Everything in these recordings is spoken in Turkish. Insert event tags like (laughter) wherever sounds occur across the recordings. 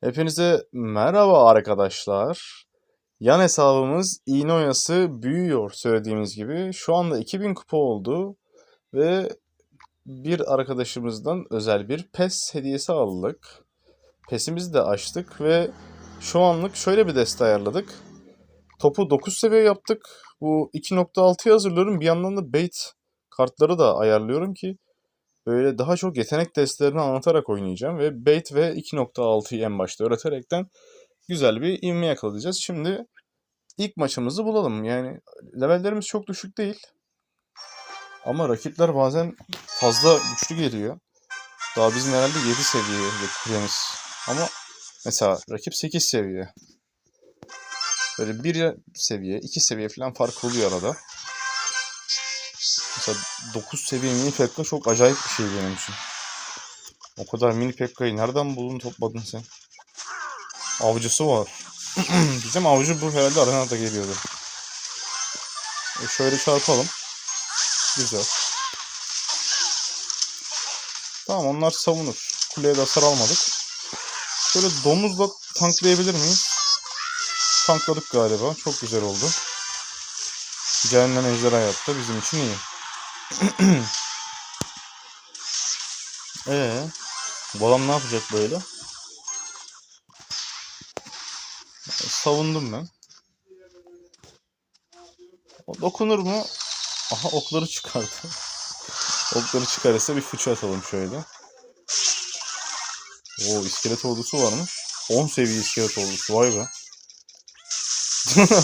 Hepinize merhaba arkadaşlar. Yan hesabımız iğne oyası büyüyor söylediğimiz gibi. Şu anda 2000 kupa oldu ve bir arkadaşımızdan özel bir PES hediyesi aldık. PES'imizi de açtık ve şu anlık şöyle bir deste ayarladık. Topu 9 seviye yaptık. Bu 2.6'yı hazırlıyorum. Bir yandan da bait kartları da ayarlıyorum ki böyle daha çok yetenek testlerini anlatarak oynayacağım ve bait ve 2.6'yı en başta öğreterekten güzel bir ivme yakalayacağız. Şimdi ilk maçımızı bulalım. Yani levellerimiz çok düşük değil. Ama rakipler bazen fazla güçlü geliyor. Daha bizim herhalde 7 seviye kulemiz. Ama mesela rakip 8 seviye. Böyle bir seviye, iki seviye falan fark oluyor arada. Mesela 9 seviye mini pekka çok acayip bir şey benim için. O kadar mini pekkayı nereden buldun topladın sen? Avcısı var. (clears throat) Bizim avcı bu herhalde arenada geliyordu. E şöyle çarpalım. Güzel. Tamam onlar savunur. Kuleye de hasar almadık. Şöyle domuzla tanklayabilir miyiz? Tankladık galiba. Çok güzel oldu. Cehennem ejderha yaptı. Bizim için iyi. Ee, bu adam ne yapacak böyle? Savundum ben. O dokunur mu? Aha okları çıkardı. (laughs) okları çıkarırsa bir fıçı atalım şöyle. Oo iskelet ordusu varmış. 10 seviye iskelet ordusu vay be. (laughs)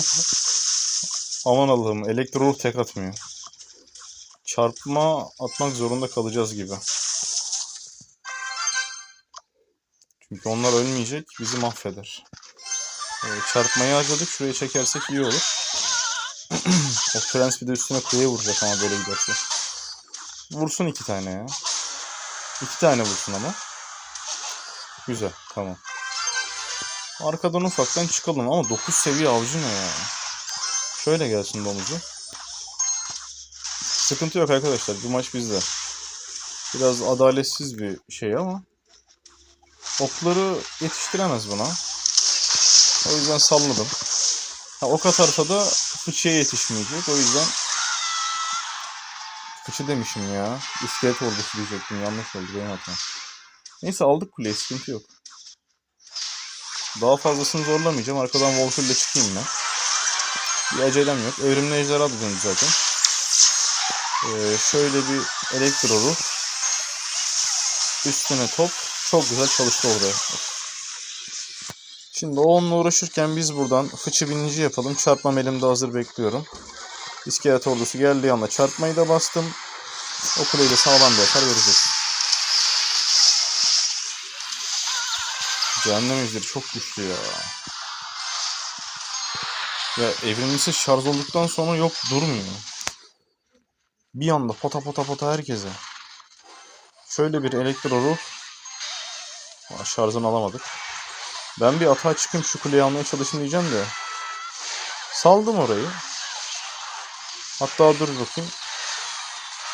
Aman Allah'ım elektro tek atmıyor. Çarpma atmak zorunda kalacağız gibi. Çünkü onlar ölmeyecek bizi mahveder. Ee, çarpmayı harcadık şuraya çekersek iyi olur. (clears throat) o prens bir de üstüne kuleye vuracak ama böyle giderse. Vursun iki tane ya. İki tane vursun ama. Güzel tamam. Arkadan ufaktan çıkalım ama 9 seviye avcı ne ya? Şöyle gelsin domuzu. Sıkıntı yok arkadaşlar. Bu maç bizde. Biraz adaletsiz bir şey ama okları yetiştiremez buna. O yüzden salladım. Ha, ok atarsa da fıçıya yetişmeyecek. O yüzden fıçı demişim ya. İskelet ordusu diyecektim. Yanlış oldu benim hatam. Neyse aldık kuleyi. Sıkıntı yok. Daha fazlasını zorlamayacağım. Arkadan ile çıkayım ben. Bir acelem yok. Evrimli ejderha da zaten. Ee, şöyle bir elektro ruh. Üstüne top. Çok güzel çalıştı orada. Şimdi o onunla uğraşırken biz buradan fıçı binici yapalım. Çarpmam elimde hazır bekliyorum. İskelet ordusu geldiği anda çarpmayı da bastım. O kuleyi de sağlam bir hasar vereceğiz. Cehennem ejderi çok güçlü ya. Ya evrimlisi şarj olduktan sonra yok durmuyor. Bir anda pota pota pota herkese. Şöyle bir elektro ruh. Şarjını alamadık. Ben bir atağa çıkayım şu kuleyi almaya çalışayım diyeceğim de. Saldım orayı. Hatta dur bakayım.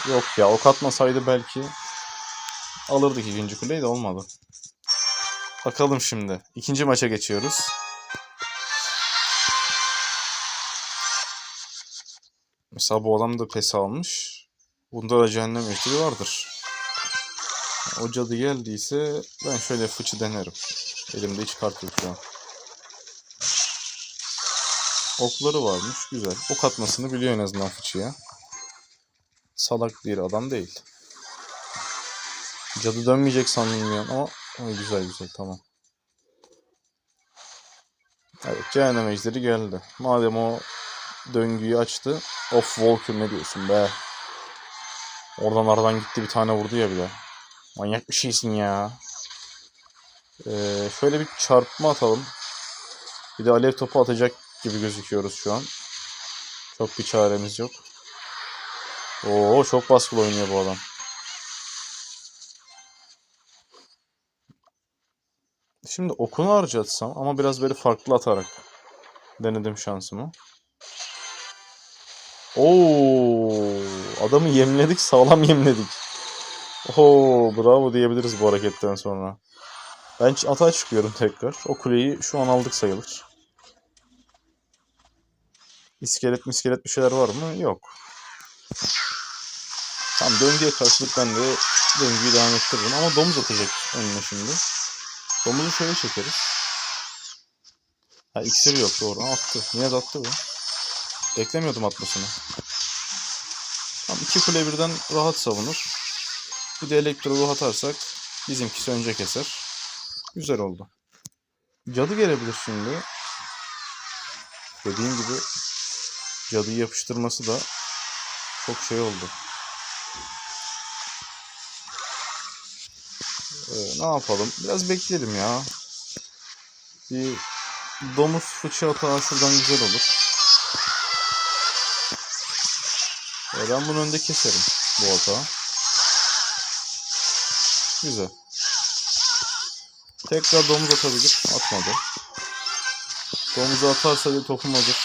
Yok ya ok atmasaydı belki alırdık ikinci kuleyi de olmadı. Bakalım şimdi. İkinci maça geçiyoruz. Mesela bu adam da pes almış. Bunda da cehennem ehtiri vardır. O cadı geldiyse ben şöyle fıçı denerim. Elimde hiç kart yok şu an. Okları varmış. Güzel. Ok atmasını biliyor en azından fıçıya. Salak değil adam değil. Cadı dönmeyecek sandım ya ama Ay, güzel güzel tamam. Evet cehennem ejderi geldi. Madem o döngüyü açtı. Of Walker ne diyorsun be? Oradan aradan gitti bir tane vurdu ya bir de. Manyak bir şeysin ya. Ee, şöyle bir çarpma atalım. Bir de alev topu atacak gibi gözüküyoruz şu an. Çok bir çaremiz yok. Oo çok baskılı oynuyor bu adam. Şimdi okunu harcatsam ama biraz böyle farklı atarak denedim şansımı. Oo, adamı yemledik, sağlam yemledik. Oo, bravo diyebiliriz bu hareketten sonra. Ben atağa çıkıyorum tekrar. O kuleyi şu an aldık sayılır. İskelet miskelet bir şeyler var mı? Yok. Tamam döngüye karşılık ben de döngüyü devam ettiririm. Ama domuz atacak önüne şimdi. Domuzu şöyle çekeriz. Ha iksiri yok doğru. Attı. Niye attı bu? Beklemiyordum atmasını. Tamam iki kule birden rahat savunur. Bir de elektro ruh atarsak bizimkisi önce keser. Güzel oldu. Cadı gelebilir şimdi. Dediğim gibi cadıyı yapıştırması da çok şey oldu. Ee, ne yapalım? Biraz bekleyelim ya. Bir domuz fıçı atağı şuradan güzel olur. Ben bunu önde keserim bu atağı. Güzel. Tekrar domuz atabilir. Atmadı. Domuzu atarsa da topum hazır.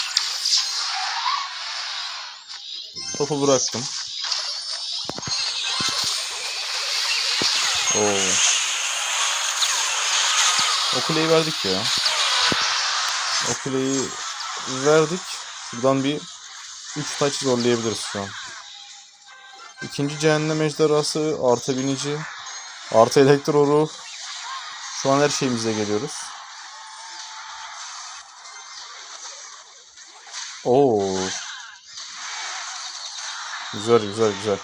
Topu bıraktım. Oo. O kuleyi verdik ya. O kuleyi verdik. Buradan bir 3 taç zorlayabiliriz şu an. İkinci cehennem ejderhası, artı binici, artı elektro ruh. Şu an her şeyimize geliyoruz. Oo. Güzel güzel güzel.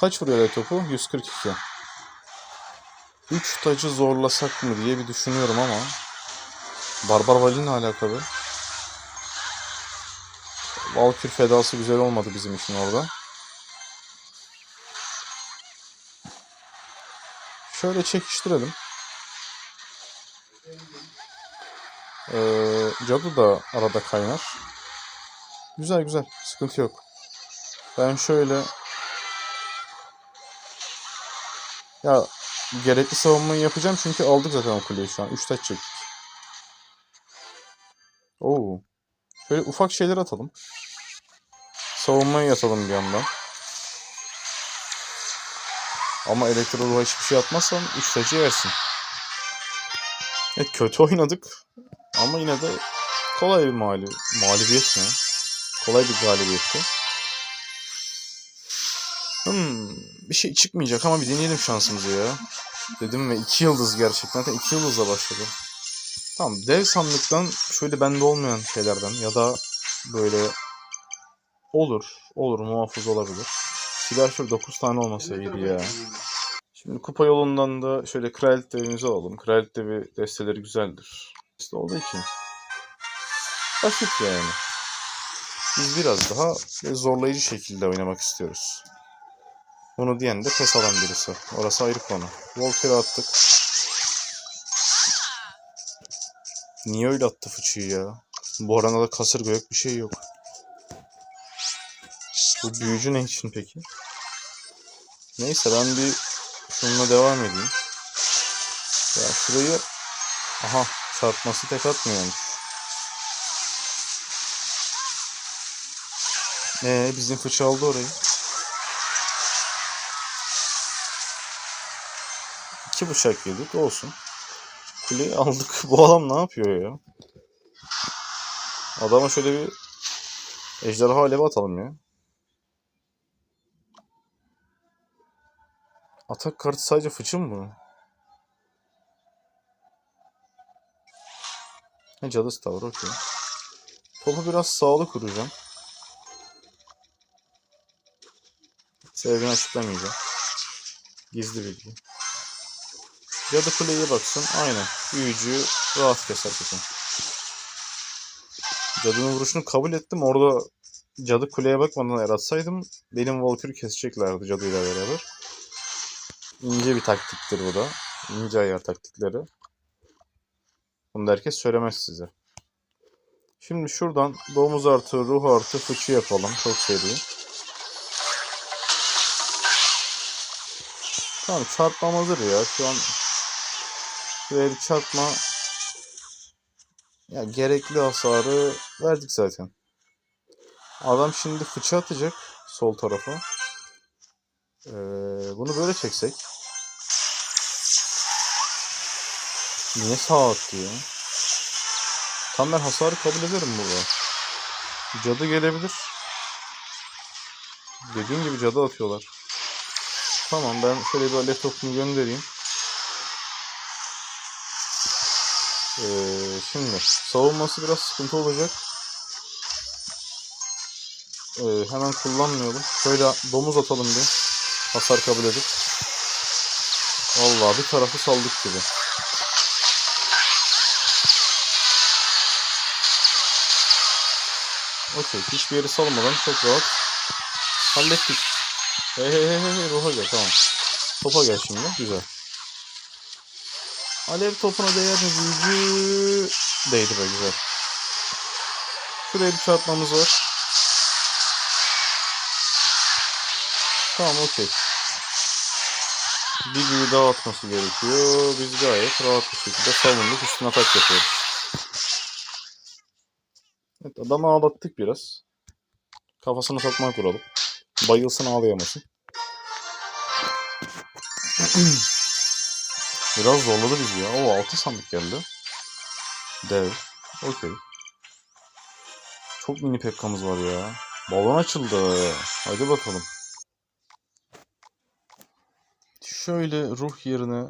Kaç vuruyor topu? 142. 3 tacı zorlasak mı diye bir düşünüyorum ama. Barbar Vali ne alakalı? Valkür fedası güzel olmadı bizim için orada. Şöyle çekiştirelim. Ee, cadı da arada kaynar. Güzel güzel. Sıkıntı yok. Ben şöyle ya gerekli savunmayı yapacağım çünkü aldık zaten o kuleyi şu an. 3 taç çektik. Oo. Şöyle ufak şeyler atalım. Savunmayı yatalım bir yandan. Ama elektro ruha hiçbir şey atmazsan 3 tacı yersin. Evet kötü oynadık. Ama yine de kolay bir mağlup mağlubiyet mi? Kolay bir galibiyetti. Hmm, bir şey çıkmayacak ama bir deneyelim şansımızı ya. Dedim ve 2 yıldız gerçekten. Zaten 2 yıldızla başladı. Tamam dev sandıktan şöyle bende olmayan şeylerden ya da böyle olur. Olur muhafız olabilir. Silahşör 9 tane olmasa iyiydi ya. Şimdi kupa yolundan da şöyle kraliyet devimizi alalım. Kraliyet devi desteleri güzeldir. İşte olduğu için. Basit yani. Biz biraz daha zorlayıcı şekilde oynamak istiyoruz. Bunu diyen de pes alan birisi. Orası ayrı konu. Volker'e attık. Niye öyle attı fıçıyı ya? Bu arada da kasırga yok bir şey yok. Bu büyücü ne için peki? Neyse ben bir şununla devam edeyim. Ya şurayı... Aha çarpması tek atmıyormuş. Ee bizim fıçı aldı orayı. İki bıçak yedik olsun. Kuleyi aldık. (laughs) Bu adam ne yapıyor ya? Adama şöyle bir ejderha alevi atalım ya. Atak kartı sadece fıçı mı? Ne cadı tavır okey. Topu biraz sağlı kuracağım. Sebebini açıklamayacağım. Gizli bilgi. Cadı kuleye baksın. Aynen. Büyücüyü rahat keser kesin. Cadının vuruşunu kabul ettim. Orada cadı kuleye bakmadan el atsaydım benim Valkyrie'yi keseceklerdi cadıyla beraber. İnce bir taktiktir bu da. İnce ayar taktikleri. Bunu da herkes söylemez size. Şimdi şuradan domuz artı ruh artı fıçı yapalım. Çok seri. Tamam çarpmam hazır ya. Şu an şuraya bir çarpma ya gerekli hasarı verdik zaten. Adam şimdi fıçı atacak sol tarafa. Ee, bunu böyle çeksek. Niye sağ attı ya? Tam ben hasarı kabul ederim burada. Cadı gelebilir. Dediğim gibi cadı atıyorlar. Tamam ben şöyle bir alev topunu göndereyim. Ee, şimdi savunması biraz sıkıntı olacak. Ee, hemen kullanmayalım. Şöyle domuz atalım bir. Hasar kabul edip. Vallahi bir tarafı saldık gibi. Okey. Hiçbir yeri salmadan çok rahat hallettik. Hey hey hey hey ruha gel tamam. Topa gel şimdi. Güzel. Alev topuna değer mi büyücü? Değdi be güzel. Şuraya bir çarpmamız var. Tamam okey. Bir büyü daha atması gerekiyor. Biz gayet rahat bir şekilde savunduk. Üstüne atak yapıyoruz. Evet adamı ağlattık biraz. Kafasını sokmak vuralım. Bayılsın ağlayamasın. (clears throat) Biraz zorladı bizi ya. O altı sandık geldi. Dev. Okey. Çok mini pekkamız var ya. Balon açıldı. Hadi bakalım. Şöyle ruh yerine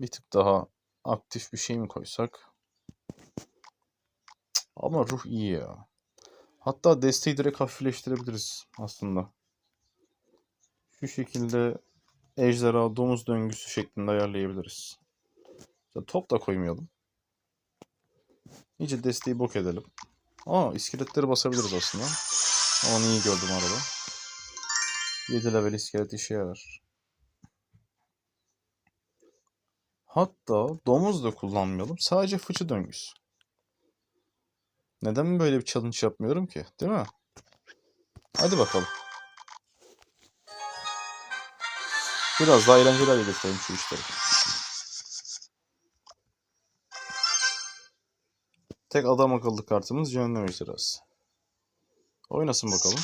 bir tık daha aktif bir şey mi koysak? Ama ruh iyi ya. Hatta desteği direkt hafifleştirebiliriz aslında. Şu şekilde ejderha domuz döngüsü şeklinde ayarlayabiliriz. İşte top da koymayalım. İyice desteği bok edelim. Aa iskeletleri basabiliriz aslında. Onu iyi gördüm arada. 7 level iskelet işe yarar. Hatta domuz da kullanmayalım. Sadece fıçı döngüsü. Neden böyle bir challenge yapmıyorum ki? Değil mi? Hadi bakalım. Biraz daha eğlenceli hale getirelim şu işleri. Tek adam akıllı kartımız Cehennem Ejderhası. Oynasın bakalım.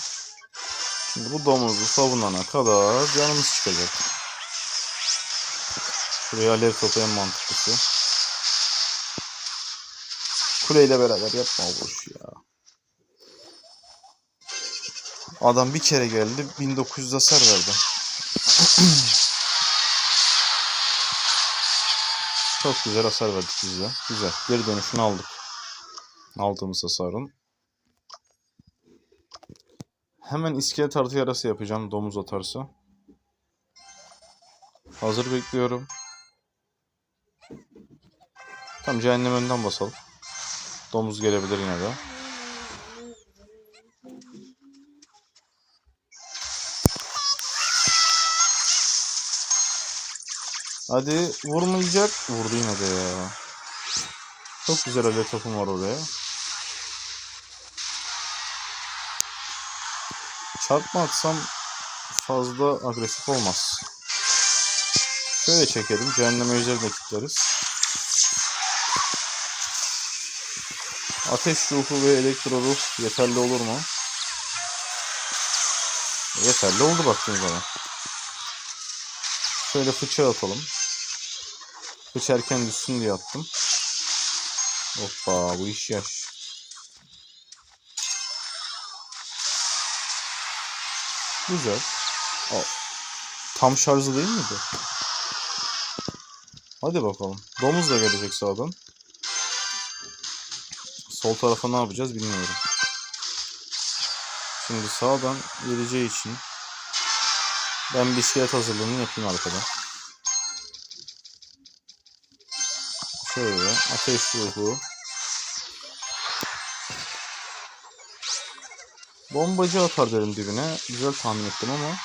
Şimdi bu domuzu savunana kadar canımız çıkacak. Şuraya alev topu en mantıklısı. Kuleyle beraber yapma boş ya. Adam bir kere geldi 1900 hasar verdi. (clears throat) Çok güzel hasar verdik biz de. Güzel. Geri dönüşünü aldık. Aldığımız hasarın. Hemen iskelet artı yarası yapacağım domuz atarsa. Hazır bekliyorum. Tam cehennem önden basalım. Domuz gelebilir yine de. Hadi vurmayacak. Vurdu yine de ya. Çok güzel alev topum var oraya. Çarpma atsam fazla agresif olmaz. Şöyle çekelim. Cehenneme üzerine kilitleriz. Ateş ruhu ve elektro ruh yeterli olur mu? Yeterli oldu baktığın zaman. Şöyle fıçı atalım. Fıç erken düşsün diye attım. Hoppa bu iş yaş. Güzel. Aa, tam şarjı değil miydi? Hadi bakalım. Domuz da gelecek sağdan. Sol tarafa ne yapacağız bilmiyorum. Şimdi sağdan geleceği için ben bisiklet hazırlığını yapayım arkada. Şöyle ateş ruhu. Bombacı atar derim dibine. Güzel tahmin ettim ama.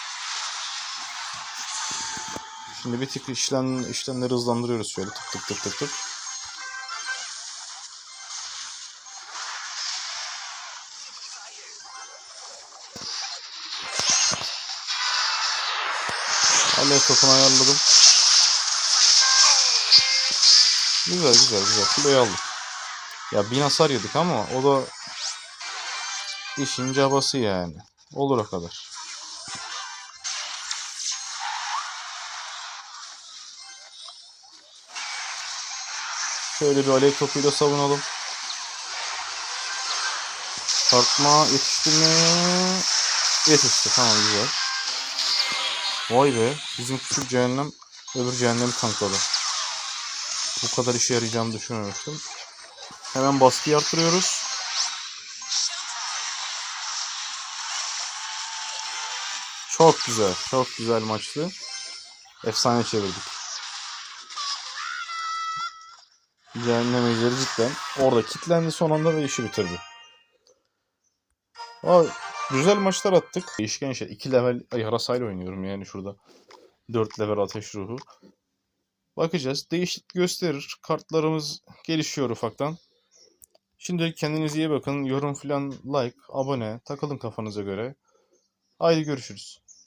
Şimdi bir tık işlem, işlemleri hızlandırıyoruz şöyle tık tık tık tık tık. Alev topunu ayarladım. Güzel güzel güzel. Kiloyu aldık. Ya bin hasar yedik ama o da işin cabası yani. Olur o kadar. Şöyle bir alev topuyla savunalım. Çarpma yetişti mi? Yetişti. Tamam güzel. Vay be. Bizim küçük cehennem öbür cehennemi tankladı. Bu kadar işe yarayacağını düşünmemiştim. Hemen baskıyı arttırıyoruz. Çok güzel. Çok güzel maçtı. Efsane çevirdik. Cehennem ejderi cidden orada kilitlendi son anda ve işi bitirdi. Vay, güzel maçlar attık. Değişken şey. 2 level yarasayla oynuyorum yani şurada. 4 level ateş ruhu. Bakacağız. Değişiklik gösterir. Kartlarımız gelişiyor ufaktan. Şimdi kendinize iyi bakın. Yorum filan like, abone. Takılın kafanıza göre. Haydi görüşürüz.